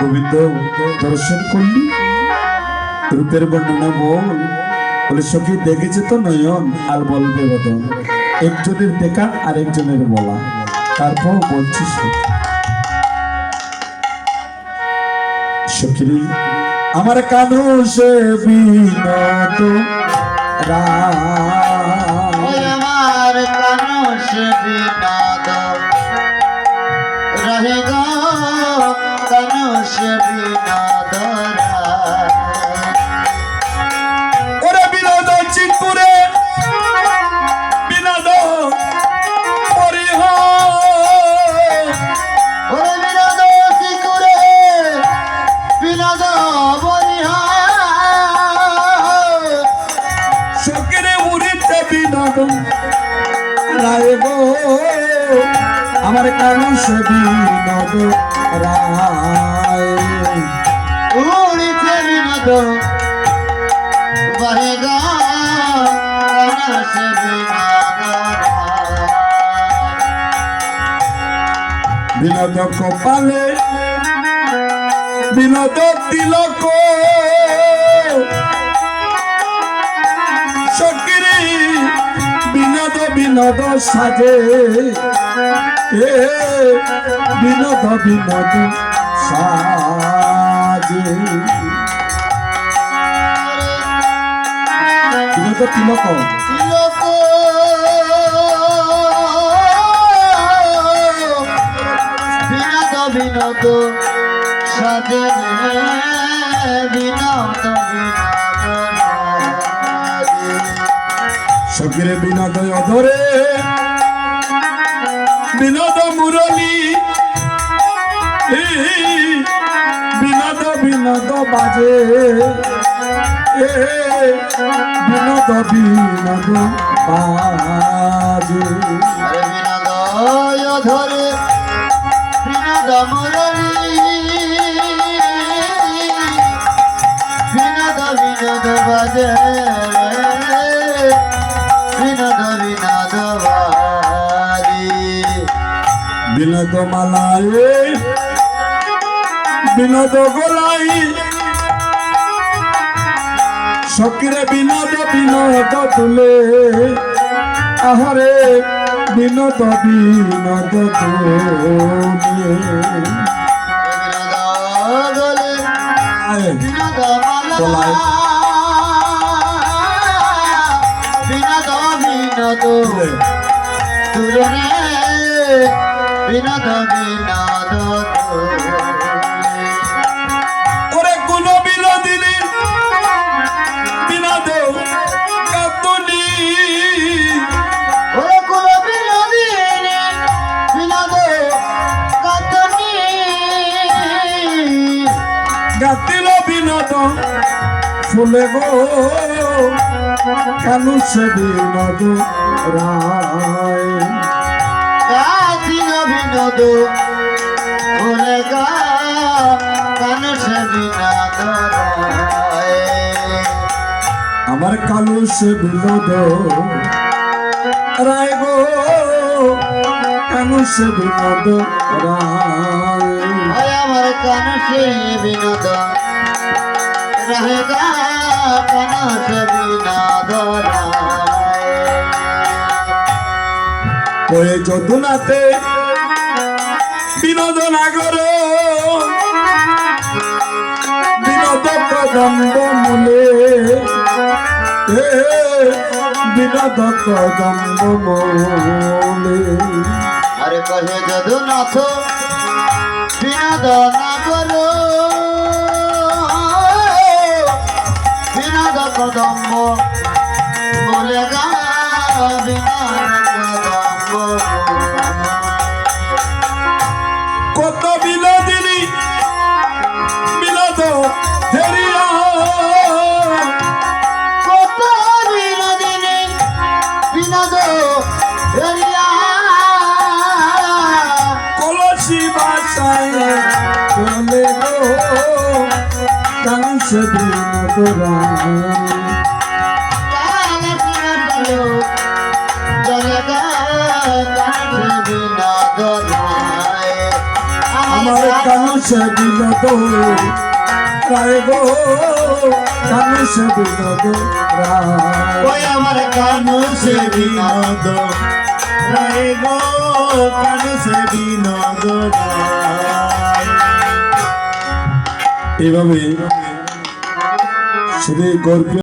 গোবিন্দ দর্শন করলি। রূপের বর্ণনা বল। বলে, সখী, দেখেছে তো নয়ন আর বলবে বদন একজনের দেখা আর একজনের বলা। তারপর বলছি সখী আমার কানু সে বিনত রাম বিনোদ রায় গো আমার রায়। উড়িতে বিনোদ বহে গো কানস বিনাদ বিনোদ কপালে বিনোদ তিলক। বিনোদ সাজে। এ বিনোদ বিনোদ সাজে। বিনোদ তিলক। লোক বিনোদ বিনোদ সাজে। বিনোদ বিনোদ। সকিরে বিনোদ অধরে। বিনোদ মুরলী। বিনোদ বিনোদ বাজে। বিনোদ বিনোদ বাজে। বিনোদ বিনোদ মুরলী। বিনোদ বিনোদ বাজে। বিনোদ বাজে বিনোদ গোলাই। সকিরে বিনোদ বিনোদ তুলে আহারে বিনোদ বিনোদ তুলে বিনোদ গলে তুলনে বিনোদ বিনোদ ফুলে গো কানু সে বিনোদ রায়। কাতিল বিনোদ ওরে গা কানস বিনোদ রায়। আমার কালু সে বিনোদ রায় গো কানু সে বিনোদ রায়। আমার কানসে বিনোদ রহেগা কানস বিনোদ কয়ে যদুনাতে বিনোদ নাগর বিনোদ কদম্ব মূলে বিনোদ কদম্ব মূলে আরে কহে যদুনাথ বিনোদ কদম্ব মোরে গা বিনোদ কদম্ব বিনোদ রায় আমার কানু সে বিনোদ রায় গো কানু সে বিনোদ রায় আমার কানু সে বিনোদ রায় গো কানু সে বিনোদ রায়। এভাবে श्री गौर